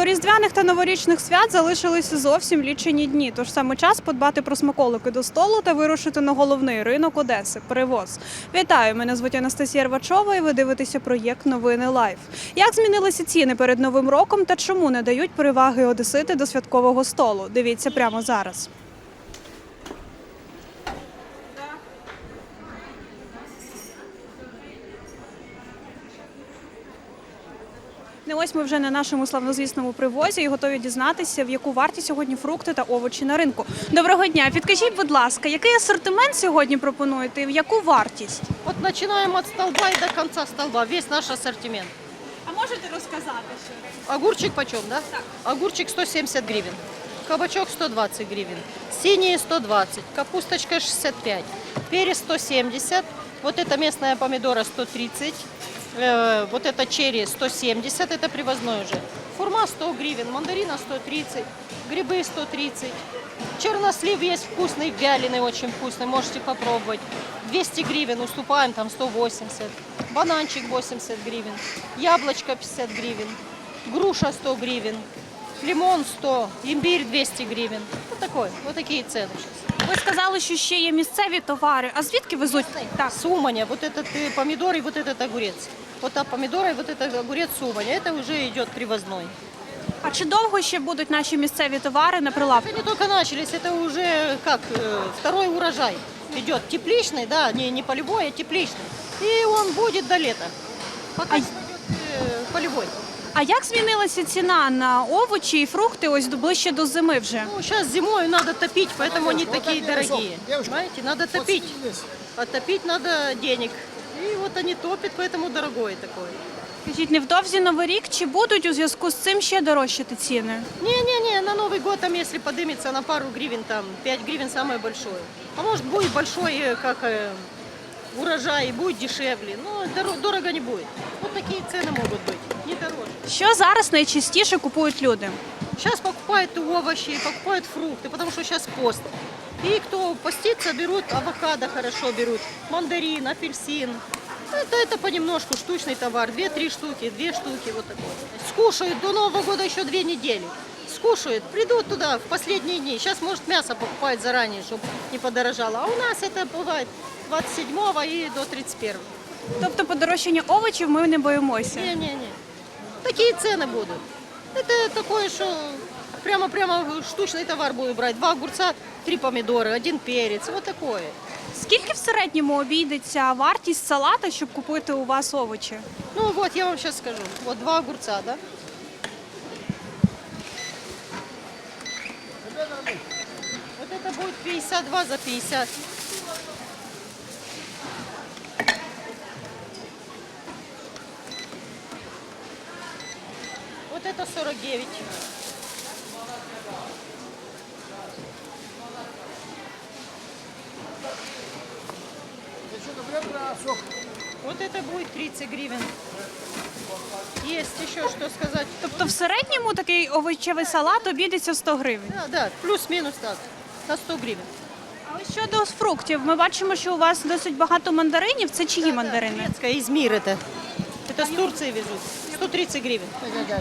До різдвяних та новорічних свят залишилися зовсім лічені дні. Тож саме час подбати про смаколики до столу та вирушити на головний ринок Одеси. Привоз. Вітаю! Мене звуть Анастасія Рвачова, і ви дивитеся проєкт Новини Лайф. Як змінилися ціни перед новим роком та чому не дають переваги одесити до святкового столу? Дивіться прямо зараз. Не ось ми вже на нашому славнозвісному привозі і готові дізнатися, в яку вартість сьогодні фрукти та овочі на ринку. Доброго дня! Підкажіть, будь ласка, який асортимент сьогодні пропонуєте і в яку вартість? Вот начинаем от столба и до конца столба, весь наш ассортимент. А можете розказати що? Огурчик почем, да? Так. Огурчик 170 гривен, кабачок 120 гривен, синие 120, капусточка 65, перец 170, вот это местная помидора 130, э, вот это черри 170, это привозной уже. Фурма 100 гривен, мандарина 130, грибы 130. Чернослив есть вкусный, вяленый, очень вкусный, можете попробовать. 200 гривен, уступаем там 180. Бананчик 80 гривен, яблочко 50 гривен, груша 100 гривен, лимон 100, имбирь 200 гривен. Вот такой, вот такие цены сейчас. Ви сказали, що ще є місцеві товари. А звідки везуть? Так. Суманя, вот этот э, помидор и вот этот огурец. Вот та помидора и вот этот огурец суманя, это уже идет привозной. А чи довго ще будуть наші місцеві товари на прилавку? Это не только начались, это уже как э, второй урожай идет. Тепличный, да, не, не полевой, а тепличный. И он будет до лета. Пока А- не пойдет, э, полевой. А як змінилася ціна на овочі і фрукти ось до- ближче до зими вже? Ну, сейчас зимой надо топить, поэтому они такие дорогие. Понимаете, надо топить. А топить надо денег. И вот они топят, поэтому дорогое такое. Скажіть, невдовзі новий рік чи будуть у зв'язку з цим ще дорожчати ціни? Не-не-не, на Новый год там, если подымется на пару гривен, там 5 гривен самое большое. А может будет большой, э, как э, урожай, и будет дешевле. Но доро- дорого не будет. Вот такие цены могут быть, не дороже. Що зараз найчастіше купують люди? Сейчас покупают овощи, покупают фрукты, потому что сейчас пост. И кто постится, берут авокадо хорошо берут, мандарин, апельсин. Это, это понемножку штучный товар, две-три штуки, две штуки, вот такой. Скушают до Нового года еще две недели. Скушают, придут туда в последние дни. Сейчас, может, мясо покупают заранее, чтобы не подорожало. А у нас это бывает 27 и до 31. Тобто подорожчання овочів ми не боїмося. Не-не-не. Такие цены будут. Это такое, что прямо-прямо штучный товар буду брать. Два огурца, три помидора, один перец. Вот такое. Скільки в середньому обійдеться вартість салата, щоб купити у вас овочі? Ну вот, я вам сейчас скажу. Вот два огурца, да? Вот это будет 52 за 50. Вот это 49. Вот это будет 30 гривен. Есть еще что сказать. Тобто в середньому такий овочевий салат обійдеться в 100 гривень. Да, да, плюс-минус так, на 100 гривен. А ось щодо фруктів, ми бачимо, що у вас досить багато мандаринів. Це чиї мандарини? Немецкая, из мира это. Это с Турции везут. 130 гривен.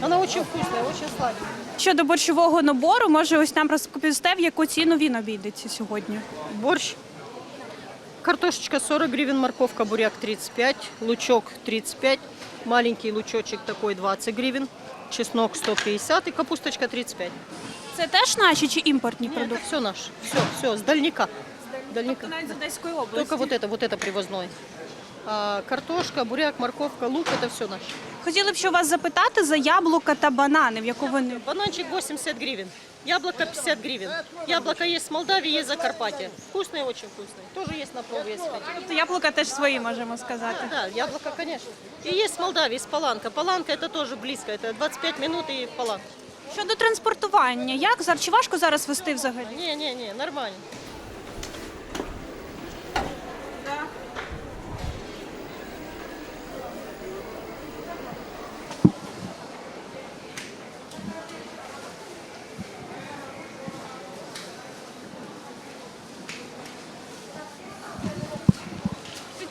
Она очень вкусная, очень сладкая. Щодо борщового набору, може ось нам розповісте, в яку ціну він обійдеться сьогодні. Борщ. Картошечка 40 гривен, морковка, буряк 35, лучок 35, маленький лучочек такой 20 гривен, чеснок 150 и капусточка 35. Це теж наші чи імпортні Нет, продукти? это все наш. Все, все, с дальника. Дальника. Навіть з Одеської області. Только вот это, вот это привозной. А картошка, буряк, морковка, лук это все наше. Хотіли б ще вас запитати за яблука та банани, в яку вони. Бананчик 80 гривен, яблоко 50 гривен. Яблоко есть с Молдавии, есть Закарпатье. Вкусные, очень вкусные. Тоже есть на пробу, если хотите. Тобто яблука теж свої, можемо сказати. Да, яблоко, конечно. И есть с Молдавии, с Паланка. Паланка это тоже близко, это 25 минут и Паланка. Щодо транспортування, як зараз чи важко зараз вести взагалі? Не-не-не, нормально.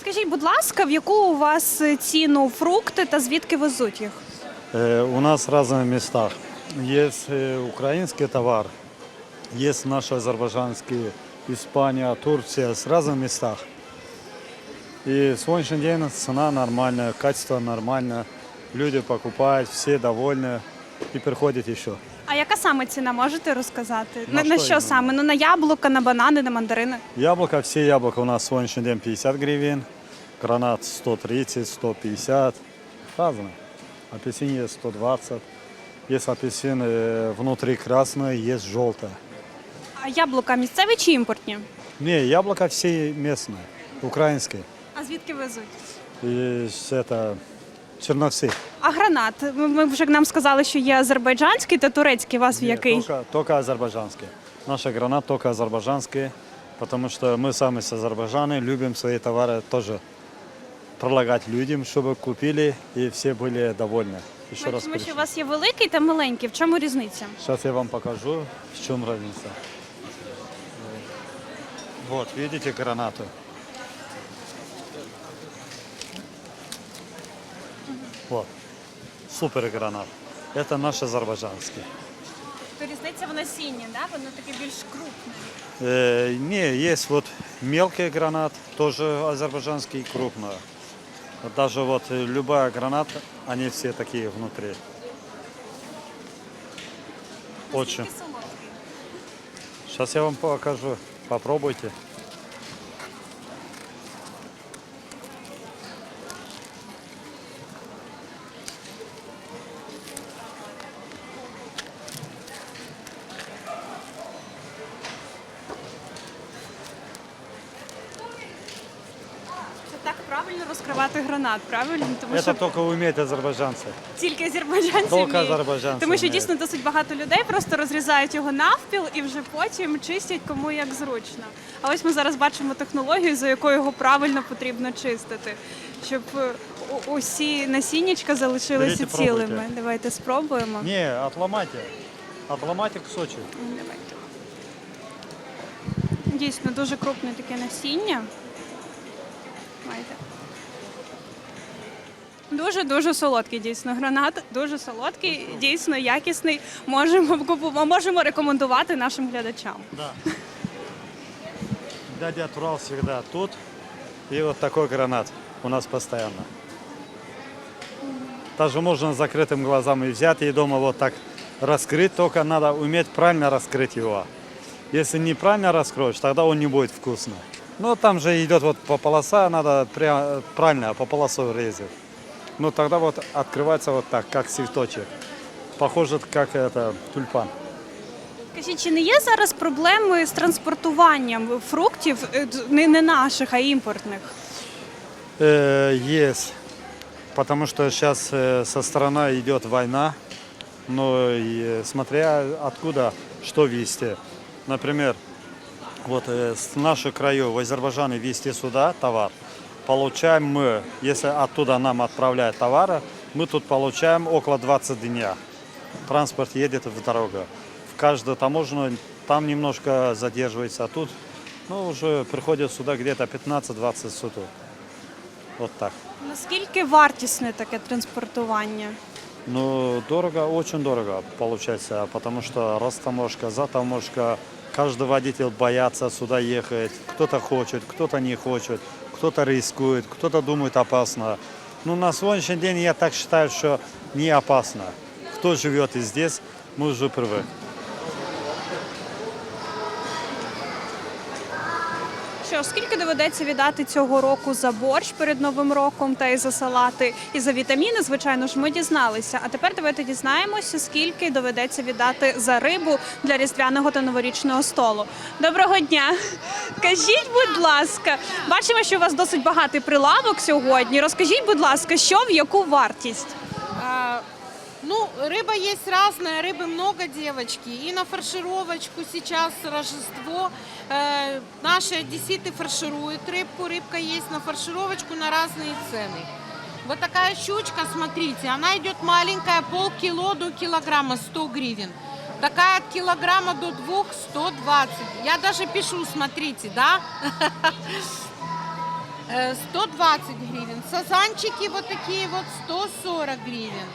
Підкажіть, будь ласка, в яку у вас ціну фрукти та звідки везуть їх? Э, У нас в разных местах. Есть э, украинский товар, есть наши азербайджанские, Испания, Турция, с разных местах. И сегодняшний день цена нормальная, качество нормальное, люди покупают, все довольны и приходят еще. А яка саме ціна можете розказати? На на що що іменно? саме? Ну на яблука, на банани, на мандарини. Яблоко, все яблоко у нас сегодняшний день 50 гривен, гранат 130, 150, разные. Апельсин есть 120, есть апельсин э, внутри красный, есть желтое. А яблука місцеві чи імпортні? Не, яблоко все местные, украинские. А звідки везуть? И с- это черновцы. А гранат? Ми ми вже нам сказали, що є азербайджанський та турецький. У вас в Не, який? Только, только азербайджанские. Наша гранат только азербайджанские, потому что мы сами с Азербайджана любим свои товары тоже предлагать людям, чтобы купили и все были довольны. Еще раз Бачимо, що пришли. у вас є великий та маленький. В чому різниця? Сейчас я вам покажу, в чем разница. Вот, видите гранату? Вот, супер гранат. Это наш азербайджанский. То різниця в насінні, да? Воно таке більш крупне. Э, не, есть вот мелкий гранат, тоже азербайджанский, крупный. Вот даже вот э, любая граната, они все такие внутри. Очень. Сейчас я вам покажу. Попробуйте. Гранат, правильно? Тому Это що только умеют азербайджанцы. тільки азербайджанці Тільки вміють. азербайджанці Тому що вміють. дійсно досить багато людей просто розрізають його навпіл і вже потім чистять кому як зручно. А ось ми зараз бачимо технологію, за якою його правильно потрібно чистити, щоб е, у- усі насіннячка залишилися Беріть, пробуйте. цілими. Давайте спробуємо. Не, отломайте. Отломайте кусочек. Давайте. Дійсно, дуже крупне таке насіння. Маєте. Дуже дуже солодкий дійсно гранат, дуже солодкий, дійсно якісний. Можемо купу- можемо рекомендувати нашим глядачам. Да. Дядя Турал всегда тут. И вот такой гранат у нас постоянно. Даже можно с закрытым глазами взять и дома вот так раскрыть, только надо уметь правильно раскрыть его. Если неправильно раскроешь, тогда он не будет вкусно. Но там же идет вот по полоса, надо пря- правильно по полосой резать. Ну тогда вот открывается вот так, как цветочек. Похоже, как это тюльпан. Скажіть, чи не є зараз проблеми з транспортуванням фруктів е, д- не, не наших, а імпортних? Э, Есть. Потому что сейчас э, со стороны идет война. Но и, э, смотря откуда что везти. Например, вот э, с наших краев в Азербайджане везти сюда товар. Получаем мы, если оттуда нам отправляют товары, мы тут получаем около 20 дня. Транспорт едет в дорогу. В каждую таможню там немножко задерживается, а тут ну, уже приходит сюда где-то 15-20 суток. Вот так. Наскільки вартісне таке транспортування? Ну, дорого, очень дорого получается, потому что раз таможка, за таможка, каждый водитель боятся сюда ехать. Кто-то хочет, кто-то не хочет, кто-то рискует, кто-то думает опасно. Ну, на сегодняшний день я так считаю, что не опасно. Кто живет и здесь, мы уже привык. Що скільки доведеться віддати цього року за борщ перед новим роком та і за салати, і за вітаміни, звичайно ж, ми дізналися. А тепер давайте дізнаємося, скільки доведеться віддати за рибу для різдвяного та новорічного столу. Доброго дня! Кажіть, будь ласка, бачимо, що у вас досить багатий прилавок сьогодні. Розкажіть, будь ласка, що в яку вартість? Ну, рыба есть разная, рыбы много, девочки. И на фаршировочку сейчас Рождество. Э, наши одесситы фаршируют рыбку. Рыбка есть на фаршировочку на разные цены. Вот такая щучка, смотрите, она идет маленькая, полкило до килограмма, 100 гривен. Такая от килограмма до двух 120. Я даже пишу, смотрите, да? Э, 120 гривен. Сазанчики вот такие вот 140 гривен.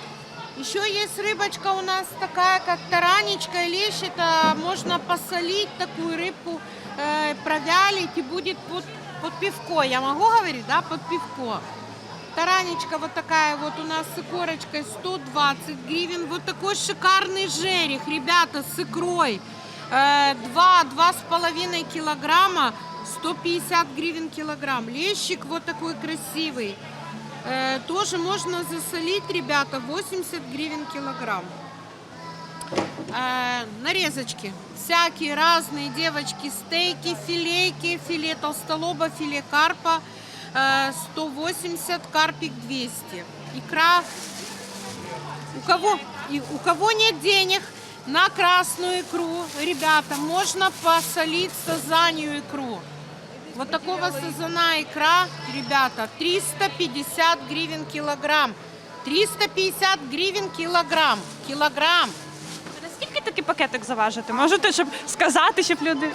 Еще есть рыбочка у нас такая, как таранечка и лещ. Это можно посолить такую рыбку, э, провялить и будет под, под пивко. Я могу говорить, да, под пивко. Таранечка вот такая вот у нас с икорочкой 120 гривен. Вот такой шикарный жерех, ребята, с икрой. Э, Два, два с половиной килограмма, 150 гривен килограмм. Лещик вот такой красивый. Э, Тоже можно засолить, ребята, 80 гривен килограмм. Э, Нарезочки. Всякие разные, девочки, стейки, филейки, филе толстолоба, филе карпа. э, 180, карпик 200. Икра. У кого, и у кого нет денег на красную икру, ребята, можно посолить сазанию икру. Вот такого сазана икра, ребята, 350 гривен килограмм. 350 гривен килограмм. Килограмм. Наскільки такий пакетик заважити? Можете, щоб сказати, щоб люди.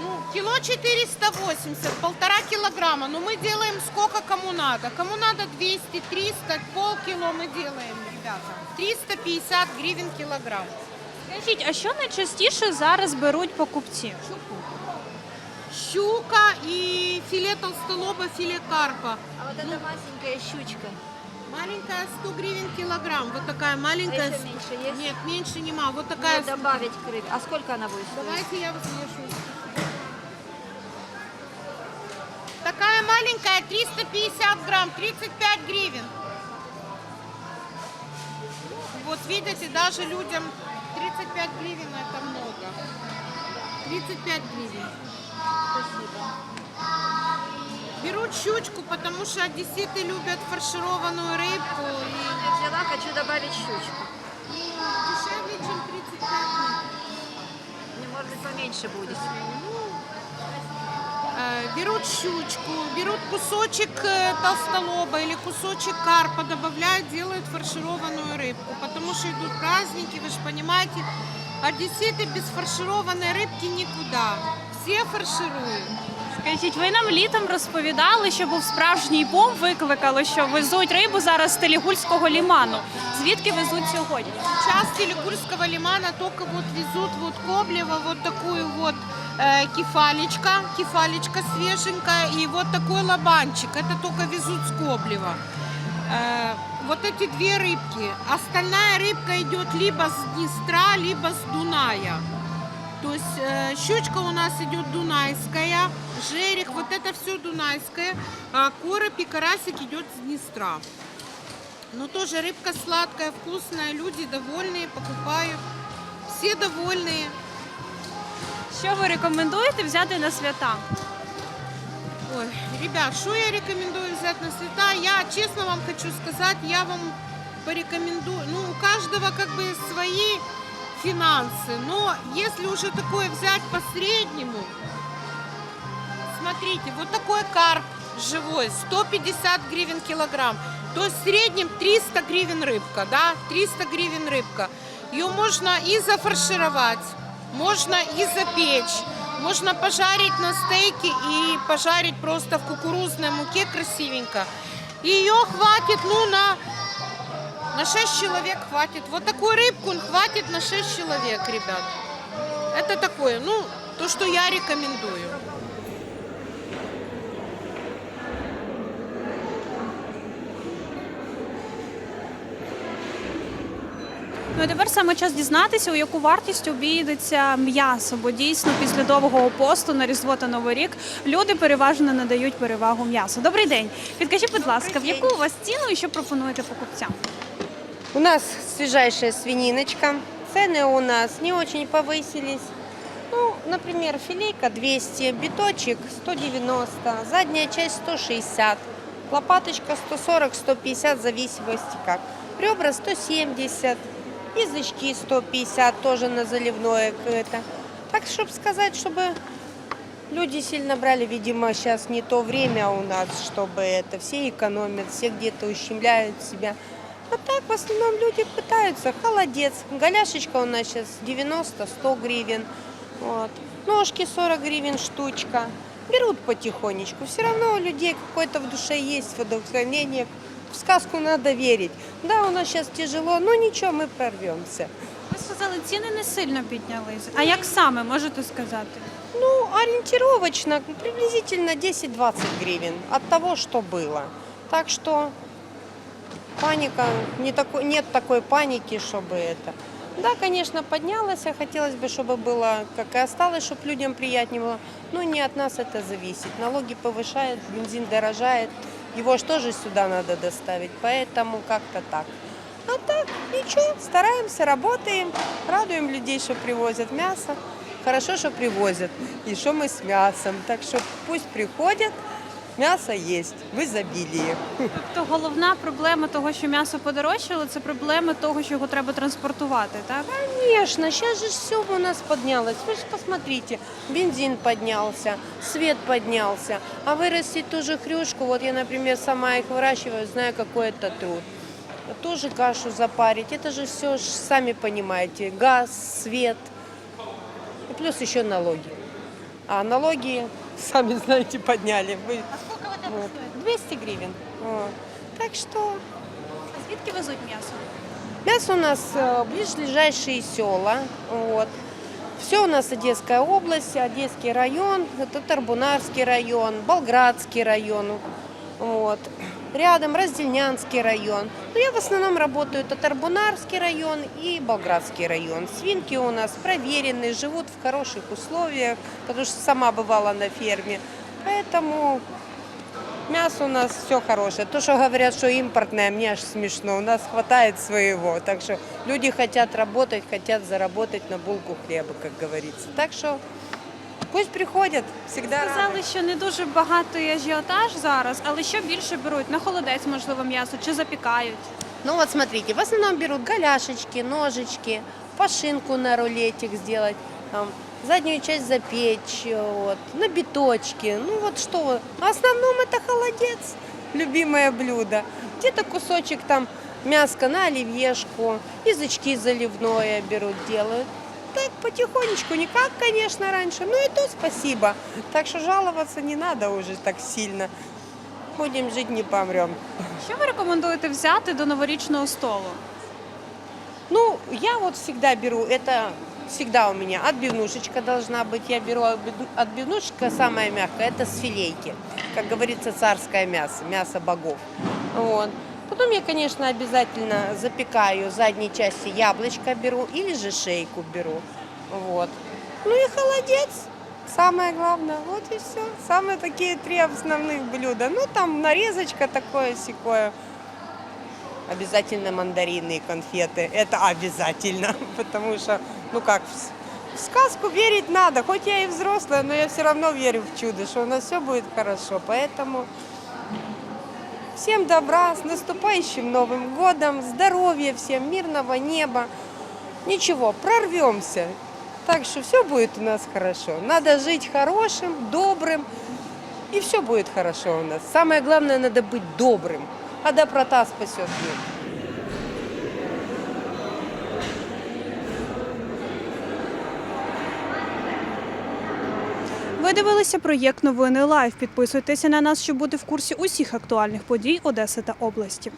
Ну, кило 480, полтора килограмма. Но мы делаем сколько кому надо. Кому надо 200, 300, полкило мы делаем, ребята. 350 гривен килограмм. Скажіть, а що найчастіше зараз беруть покупці? Щука и филе толстолоба, филе карпа. А вот эта масенькая щучка. Маленькая 100 гривен килограмм. Вот такая маленькая. А еще меньше есть? Нет, меньше нема. Вот такая. Ну, добавить к рыбе. А сколько она будет стоить? Давайте я взвешу. Такая маленькая 350 грамм, 35 гривен. Вот видите, даже людям 35 гривен это много. 35 гривен. Спасибо. Берут щучку, потому что одесситы любят фаршированную рыбку. И Я взяла, хочу добавить щучку. дешевле, чем 35 гривен. Мне, может быть, поменьше будет. Э, берут щучку, берут кусочек э, толстолоба или кусочек карпа, добавляют, делают фаршированную рыбку. Потому что идут праздники, вы же понимаете, одесситы без фаршированной рыбки никуда. Все фаршируют. Скажіть, ви нам літом розповідали, що був справжній бум, викликало, що везуть рибу зараз з Телігульського ліману. Звідки везуть сьогодні? Сейчас с Телегульского лимана только вот везут вот Коблева вот такую вот э, кефалечка, кефалечка свеженькая и вот такой лобанчик. Это только везут с Коблева. Э, вот эти две рыбки. Остальная рыбка идет либо с Днестра, либо с Дуная. То есть э, щучка у нас идет дунайская, жерех, вот это все дунайское, а короб и карасик идет с Днестра. Но тоже рыбка сладкая, вкусная, люди довольные, покупают. Все довольные. Що ви рекомендуєте взяти на свята? Ой, ребят, что я рекомендую взять на света? Я честно вам хочу сказать, я вам порекомендую. Ну, у каждого как бы свои финансы. Но если уже такое взять по среднему, смотрите, вот такой карп живой, 150 гривен килограмм. То есть в среднем 300 гривен рыбка, да, 300 гривен рыбка. Ее можно и зафаршировать, можно и запечь, можно пожарить на стейке и пожарить просто в кукурузной муке красивенько. И ее хватит, ну, на, на 6 человек хватит. Вот такую рыбку хватит на 6 человек, ребят. Это такое, ну, то, что я рекомендую. Ну і тепер саме час дізнатися, у яку вартість обійдеться м'ясо, бо дійсно після довгого посту на Різдво та Новий рік люди переважно надають перевагу м'ясу. Добрий день. Підкажіть, будь ласка, в яку у вас ціну і що пропонуєте покупцям? У нас свежайшая свининочка. Цены у нас не очень повысились. Ну, например, филейка 200, биточек 190, задняя часть 160, лопаточка 140-150, в зависимости как. Ребра 170, язычки 150, тоже на заливное это. Так, чтобы сказать, чтобы люди сильно брали, видимо, сейчас не то время у нас, чтобы это все экономят, все где-то ущемляют себя. А так в основном люди пытаются. Холодец. Голяшечка у нас сейчас 90-100 гривен. Вот. Ножки 40 гривен штучка. Берут потихонечку. Все равно у людей какое-то в душе есть воодушевление в сказку надо верить. Да, у нас сейчас тяжело, но ничего, мы прорвемся. Ви сказали, ціни не сильно піднялись. А як саме можете сказати? Ну, ориентировочно, приблизительно 10-20 гривен от того, что было. Так что паника, не такой, нет такой паники, чтобы это. Да, конечно, поднялась, а хотелось бы, чтобы было, как и осталось, чтобы людям приятнее было. Но не от нас это зависит. Налоги повышают, бензин дорожает, его же тоже сюда надо доставить, поэтому как-то так. А так, ничего, стараемся, работаем, радуем людей, что привозят мясо. Хорошо, что привозят, и что мы с мясом. Так что пусть приходят, мясо есть в изобилии. То головна проблема того, що м'ясо подорожчало, це проблема того, що його треба транспортувати, так? Конечно, сейчас же все у нас поднялось. Вы же посмотрите, бензин поднялся, свет поднялся. А вырастить ту же хрюшку, вот я, например, сама их выращиваю, знаю, какой это труд. Тоже кашу запарить, это же все, сами понимаете, газ, свет, и плюс еще налоги. А налоги, сами знаете, подняли. Вы, вот, 200 гривен. Вот. Так что А звідки везуть м'ясо? Мясо у нас э, ближайшие села. Вот. Все у нас Одесская область, Одесский район, это Тарбунарский район, Болградский район. Вот. Рядом Раздельнянский район. Но я в основном работаю, это Тарбунарский район и Болградский район. Свинки у нас проверенные, живут в хороших условиях, потому что сама бывала на ферме. Поэтому Мясо у нас все хорошее. То, что говорят, что импортное, мне аж смешно. У нас хватает своего. Так что люди хотят работать, хотят заработать на булку хлеба, как говорится. Так что пусть приходят, всегда рады. Сказали, що не дуже багатий ажіотаж зараз, але що більше беруть? На холодець, можливо, м'ясо чи запікають? Ну вот смотрите, в основном берут голяшечки, ножички, пошинку на рулетик сделать, там, заднюю часть запечь, вот, на биточки. Ну вот что, вы. в основном это холодец, любимое блюдо. Где-то кусочек там мяска на оливьешку, язычки заливное берут, делают. Так потихонечку, не как, конечно, раньше, но и то спасибо. Так что жаловаться не надо уже так сильно. Будем жить, не помрем. Що ви рекомендуєте взяти до новорічного столу? Ну, я вот всегда беру, это всегда у меня отбивнушечка должна быть. Я беру отбив- отбивнушечка самая мягкая, это с филейки. Как говорится, царское мясо, мясо богов. Вот. Потом я, конечно, обязательно запекаю задней части яблочко беру или же шейку беру. Вот. Ну и холодец. Самое главное, вот и все. Самые такие три основных блюда. Ну, там нарезочка такое секое. Обязательно мандарины и конфеты. Это обязательно, потому что, ну как, в сказку верить надо. Хоть я и взрослая, но я все равно верю в чудо, что у нас все будет хорошо. Поэтому всем добра, с наступающим Новым годом, здоровья всем, мирного неба. Ничего, прорвемся. Так что все будет у нас хорошо. Надо жить хорошим, добрым, и все будет хорошо у нас. Самое главное, надо быть добрым. А доброта спасет мир. Ви дивилися проєкт Новини Лайв. Підписуйтеся на нас, щоб бути в курсі усіх актуальних подій Одеси та області.